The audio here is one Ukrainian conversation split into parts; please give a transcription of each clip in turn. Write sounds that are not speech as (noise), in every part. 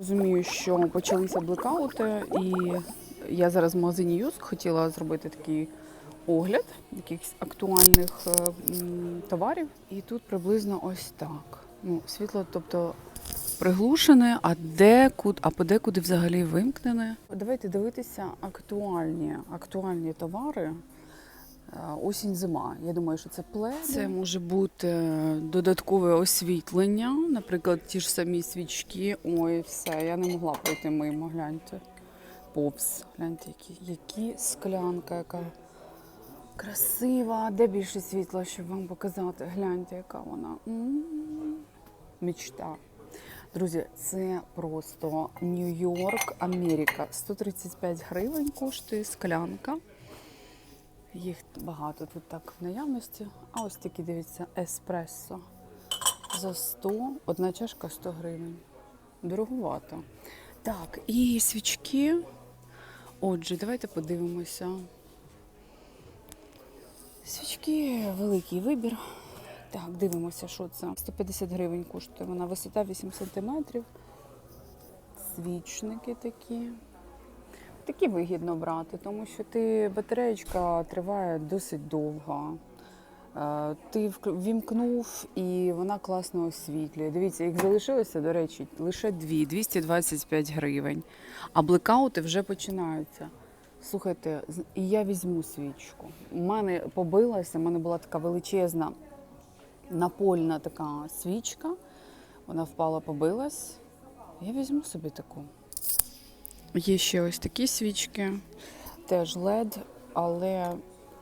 Розумію, що почалися блекаути, і я зараз в магазині Юск хотіла зробити такий огляд якихось актуальних е, товарів. І тут приблизно ось так. Ну, світло, тобто приглушене, а де а подекуди взагалі вимкнене. Давайте дивитися актуальні, актуальні товари. Е, Осінь зима. Я думаю, що це пледи. Це може бути додаткове освітлення, наприклад, ті ж самі свічки. Ой, все, я не могла пройти мимо. Гляньте. Попс. Гляньте, які, які склянка, яка красива. Де більше світла, щоб вам показати? Гляньте, яка вона. Мічта. Друзі, це просто Нью-Йорк, Америка. 135 гривень коштує склянка. Їх багато тут так в наявності. А ось такі, дивіться, еспресо за 100, одна чашка 100 гривень. Дороговато. Так, і свічки. Отже, давайте подивимося. Свічки, великий вибір. Так, дивимося, що це. 150 гривень коштує вона, висота 8 сантиметрів. Свічники такі. Такі вигідно брати, тому що ти батареєчка триває досить довго. Е, Ти вк- вімкнув і вона класно освітлює. Дивіться, їх залишилося, до речі, лише дві 225 гривень. А блекаути вже починаються. Слухайте, і я візьму свічку. У мене побилася, у мене була така величезна напольна така свічка. Вона впала, побилась. Я візьму собі таку. Є ще ось такі свічки, теж LED, але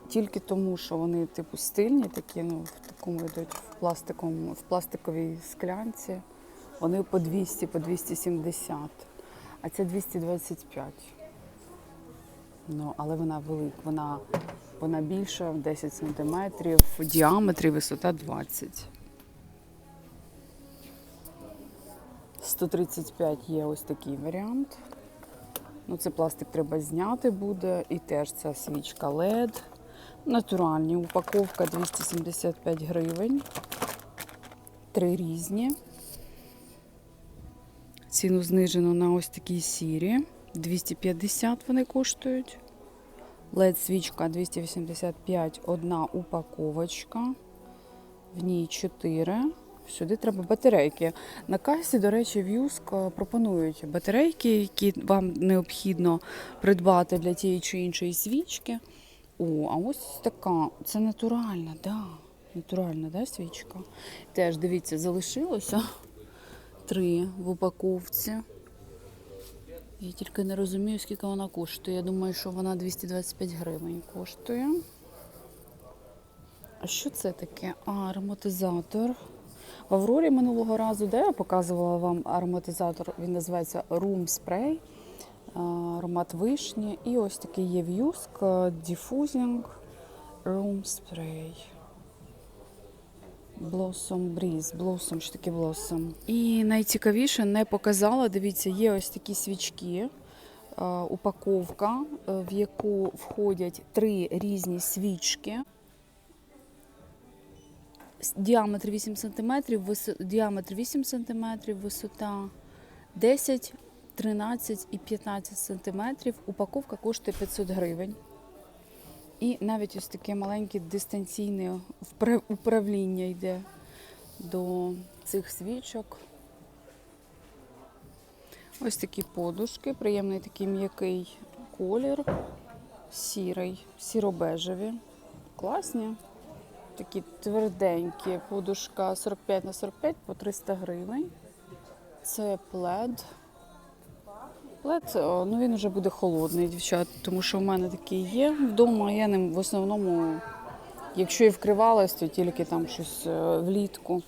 тільки тому, що вони типу стильні, такі, ну, в такому йдуть в пластиковому, в пластиковій склянці. Вони по 200, по 270, а це 225. Ну, але вона велика, вона, вона більша, 10 сантиметрів, в діаметрі висота 20. 135 є ось такий варіант. Ну, це пластик треба зняти буде. І теж ця свічка LED. Натуральні. Упаковка 275 гривень. Три різні. Ціну знижено на ось такі сірі. 250 вони коштують. LED свічка 285, одна упаковочка. В ній 4. Сюди треба батарейки. На касі, до речі, в Юск е, пропонують батарейки, які вам необхідно придбати для тієї чи іншої свічки. О, а ось така. Це натуральна, да. Натуральна, да, свічка. Теж дивіться, залишилося три в упаковці. Я тільки не розумію, скільки вона коштує. Я думаю, що вона 225 гривень коштує. А що це таке? А, ароматизатор. В Аврорі минулого разу, де я показувала вам ароматизатор, він називається Room Spray, аромат вишні. І ось такий є в Юск Diffusing Room Spray. Blossom Breeze, Blossom, що таке Blossom. І найцікавіше не показала, дивіться, є ось такі свічки, е, упаковка, е, в яку входять три різні свічки. Діаметр 8 см, діаметр 8 см, висота 10, 13 і 15 см. Упаковка коштує 500 гривень. І навіть ось таке маленьке дистанційне управління йде до цих свічок. Ось такі подушки, приємний такий м'який колір, сірий, сіро-бежеві. Класні. Такі тверденькі. Подушка 45 на 45 по 300 гривень. Це плед. Плед, ну він вже буде холодний, дівчат, тому що в мене такий є вдома. Я ним в основному, якщо і вкривалась, то тільки там щось е, влітку.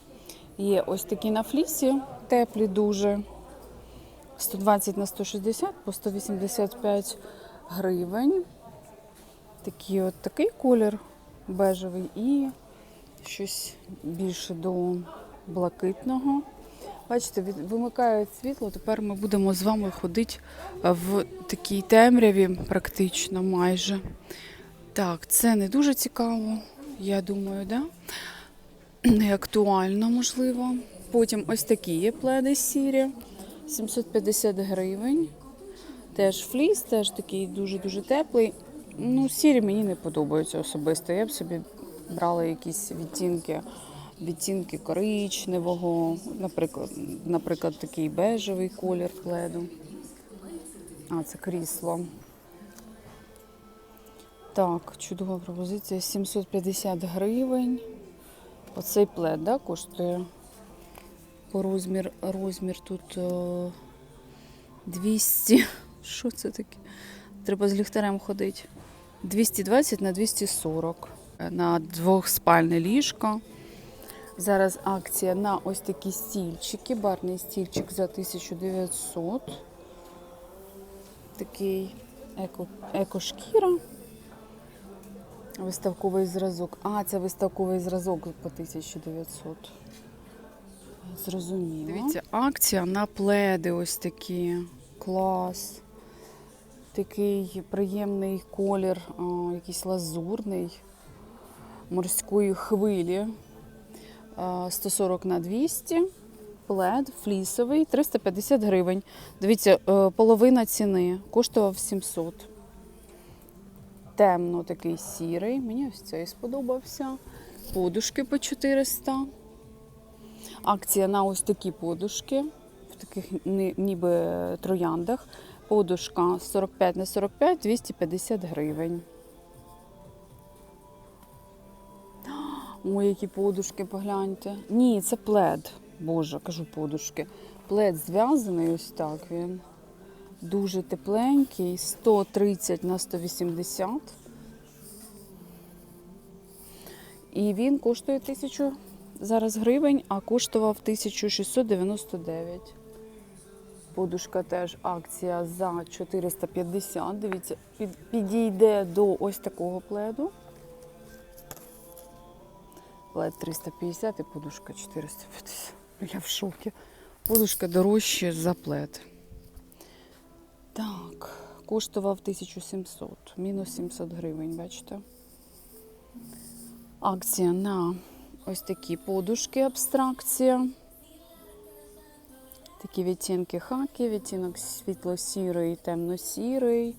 Є ось такі на флісі, теплі дуже. 120 на 160 по 185 гривень. Такий от такий колір бежевий і щось більше до блакитного. Бачите, вимикають світло. Тепер ми будемо з вами ходити в такій темряві, практично майже. Так, це не дуже цікаво, я думаю, да? не актуально, можливо. Потім ось такі є пледи сірі. 750 гривень. Теж фліс, теж такий дуже-дуже теплий. Ну, сірі мені не подобаються особисто. Я б собі брала якісь відтінки, відтінки коричневого, наприклад, наприклад, такий бежевий колір пледу. А, це крісло. Так, чудова пропозиція. 750 гривень. Оцей плед, да, коштує по розмір, розмір тут е, 200. Що це таке? Треба з ліхтарем ходити. 220 на 240 на двохспальне ліжко. Зараз акція на ось такі стільчики. Барний стільчик за 1900. Такий еко, екошкіра. Виставковий зразок. А, це виставковий зразок по 1900. Зрозуміло. Дивіться, акція на пледи ось такі. Клас. Такий приємний колір, а, якийсь лазурний, морської хвилі. 140 на 200. Плед флісовий, 350 гривень. Дивіться, е, половина ціни. Коштував 700. Темно такий сірий. Мені ось цей сподобався. Подушки по 400. Акція на ось такі подушки. В таких ніби трояндах. Подушка 45 на 45, 250 гривень. Ой, які подушки, погляньте. Ні, це плед. Боже, кажу подушки. Плед зв'язаний ось так він. Дуже тепленький, 130 на 180. І він коштує 1000 зараз гривень, а коштував 1699. Подушка теж акція за 450. Дивіться, підійде до ось такого пледу. Плед 350 і подушка 450. Я в шокі. Подушка дорожче за плед. Так, коштував 1700, мінус 700 гривень, бачите? Акція на ось такі подушки абстракція. Такі відтінки хаки, відтінок світло-сірий, темно-сірий,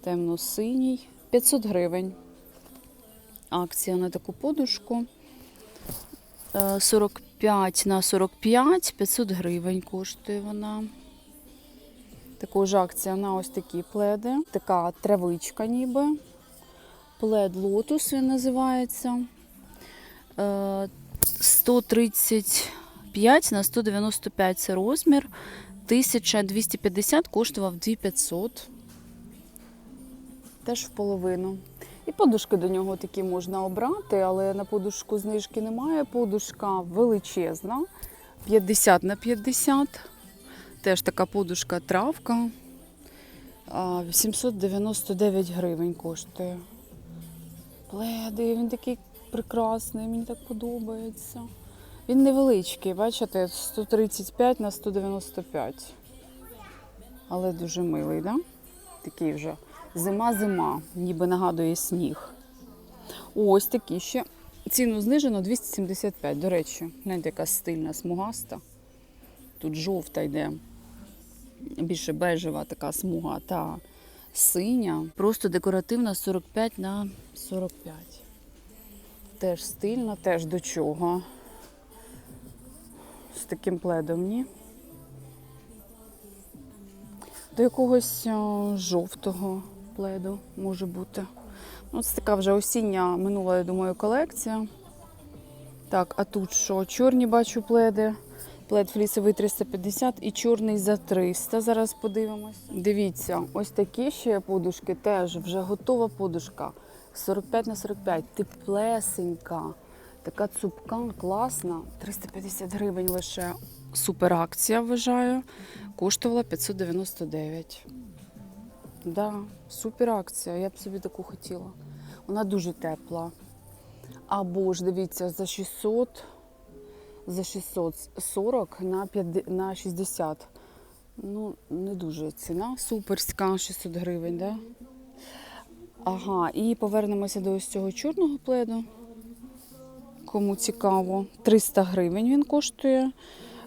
темно-синій. 500 гривень. Акція на таку подушку. Е, 45 на 45, 500 гривень коштує вона. Також акція на ось такі пледи. Така травичка ніби. Плед лотус він називається. Е, 135 на 195 це розмір. 1250 коштував 2500. Теж в половину. І подушки до нього такі можна обрати, але на подушку знижки немає. Подушка величезна. 50 на 50. Теж така подушка травка. 799 гривень коштує. Пледи, він такий прекрасний, мені так подобається. Він невеличкий, бачите, 135 на 195. Але дуже милий, да? Такий вже зима-зима, ніби нагадує сніг. Ось такі ще. Ціну знижено 275. До речі, гляньте, яка стильна смугаста. Тут жовта йде. Більше бежева така смуга та синя. Просто декоративна 45 на 45. Теж стильна, теж до чого. З таким пледом, ні? До якогось жовтого пледу може бути. Ну, це така вже осіння минула, я думаю, колекція. Так, а тут що? Чорні бачу пледи. Плед флісовий 350 і чорний за 300. Зараз подивимось. Дивіться, ось такі ще подушки теж вже готова подушка. 45 на 45, теплесенька, така цупка, класна. 350 гривень лише супер акція, вважаю. Коштувала 599. Да, супер акція. Я б собі таку хотіла. Вона дуже тепла. Або ж дивіться, за 600, за 640 на 50, на 60. Ну, не дуже ціна. Суперська, 600 гривень, да? Ага, і повернемося до ось цього чорного пледу. Кому цікаво, 300 гривень він коштує.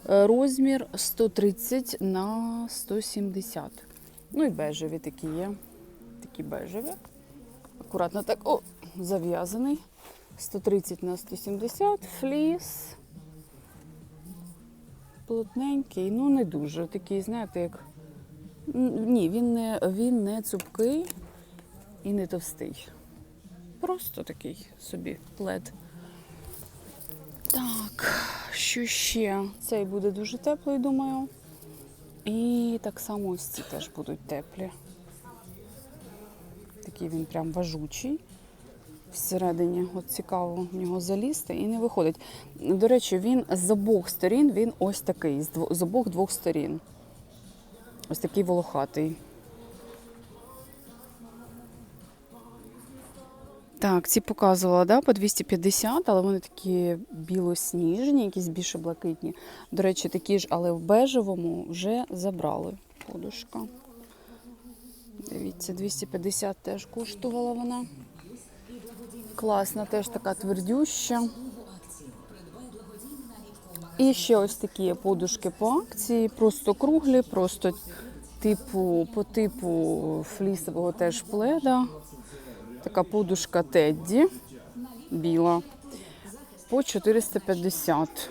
Е, Розмір 130 на 170. Ну і бежеві такі є. Такі бежеві. Акуратно так о, зав'язаний. 130 на 170, фліс. Плотненький, ну не дуже. Такий, знаєте, як. Ні, він не, він не цупкий і не товстий. Просто такий собі плед. Так, що ще? Цей буде дуже теплий, думаю. І так само ось ці теж будуть теплі. Такий він прям важучий. Всередині от цікаво в нього залізти і не виходить. До речі, він з обох сторін він ось такий, з обох двох сторін. Ось такий волохатий. Так, ці показувала, да, по 250, але вони такі білосніжні, якісь більше блакитні. До речі, такі ж, але в бежевому вже забрали подушка. Дивіться, 250 теж коштувала вона. Класна, теж така твердюща. І ще ось такі подушки по акції, просто круглі, просто типу, по типу флісового теж пледа. Така подушка Тедді біла по 450.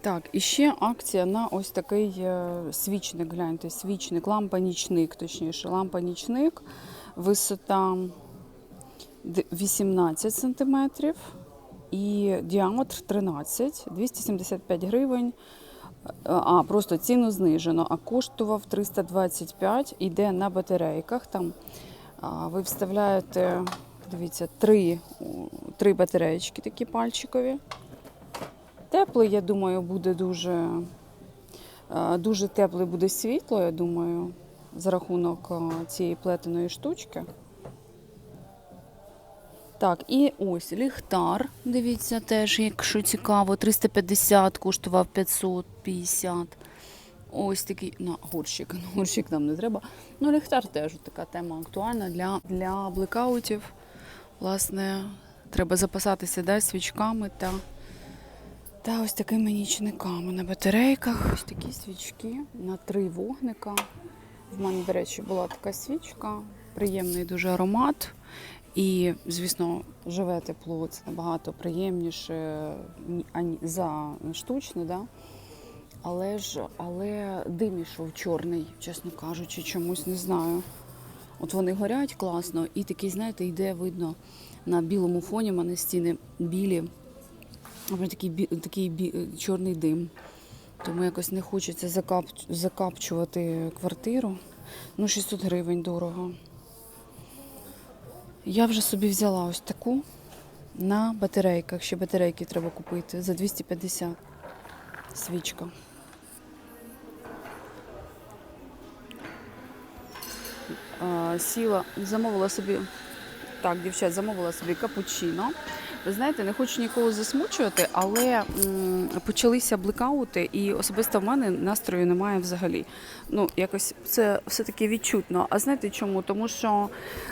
Так, і ще акція на ось такий е, свічник. Гляньте, свічник, лампа-нічник, точніше, лампа-нічник, висота 18 сантиметрів і діаметр 13, 275 гривень. А, просто ціну знижено, а коштував 325, іде на батарейках. Там а, ви вставляєте, дивіться, три, три батареєчки такі пальчикові. Теплий, я думаю, буде дуже, дуже теплий буде світло, я думаю, за рахунок цієї плетеної штучки. Так, і ось ліхтар. Дивіться, теж, якщо цікаво, 350 коштував 550. Ось такий на горщик. (laughs) На горщик нам не треба. Ну, ліхтар теж така тема актуальна для, для блекаутів. Власне, треба запасатися да, свічками та, та ось такими нічниками на батарейках. Ось такі свічки на три вогника. В мене, до речі, була така свічка, приємний дуже аромат. І, звісно, живе тепло це набагато приємніше за штучне, да? але ж але дим ішов чорний, чесно кажучи, чомусь не знаю. От вони горять класно, і такий, знаєте, йде видно на білому фоні, в мене стіни білі, а вже такий, такий бі- чорний дим. Тому якось не хочеться закап, закапчувати квартиру. Ну, 600 гривень дорого. Я вже собі взяла ось таку на батарейках. Ще батарейки треба купити за 250 свічка. Сіла, замовила собі. Так, дівчат, замовила собі капучино. Ви знаєте, не хочу нікого засмучувати, але м, почалися блекаути, і особисто в мене настрою немає взагалі. Ну, якось це все-таки відчутно. А знаєте чому? Тому що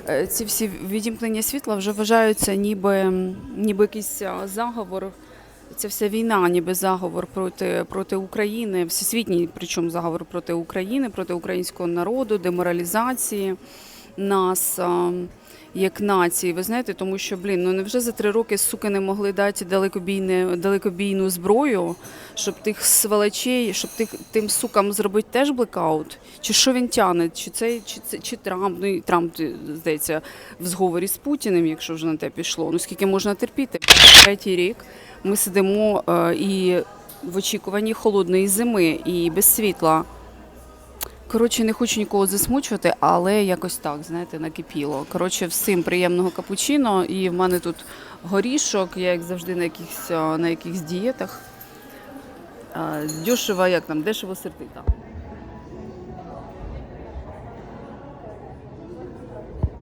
е, ці всі відімкнення світла вже вважаються ніби, ніби якийсь заговор. Ця вся війна, ніби заговор проти, проти України, всесвітній, причому заговор проти України, проти українського народу, деморалізації нас як нації. Ви знаєте, тому що, блін, ну невже за три роки суки не могли дати далекобійне, далекобійну зброю, щоб тих сволочей, щоб тих, тим сукам зробити теж блекаут? Чи що він тягне? Чи це, чи це чи Трамп? Ну і Трамп, здається, в зговорі з Путіним, якщо вже на те пішло. Ну скільки можна терпіти? Третій рік ми сидимо е, і в очікуванні холодної зими і без світла. Коротше, не хочу нікого засмучувати, але якось так, знаєте, накипіло. Коротше, всім приємного капучино. І в мене тут горішок, я як завжди на якихось, на якихось дієтах. Дюшева, як там, дешево сердита.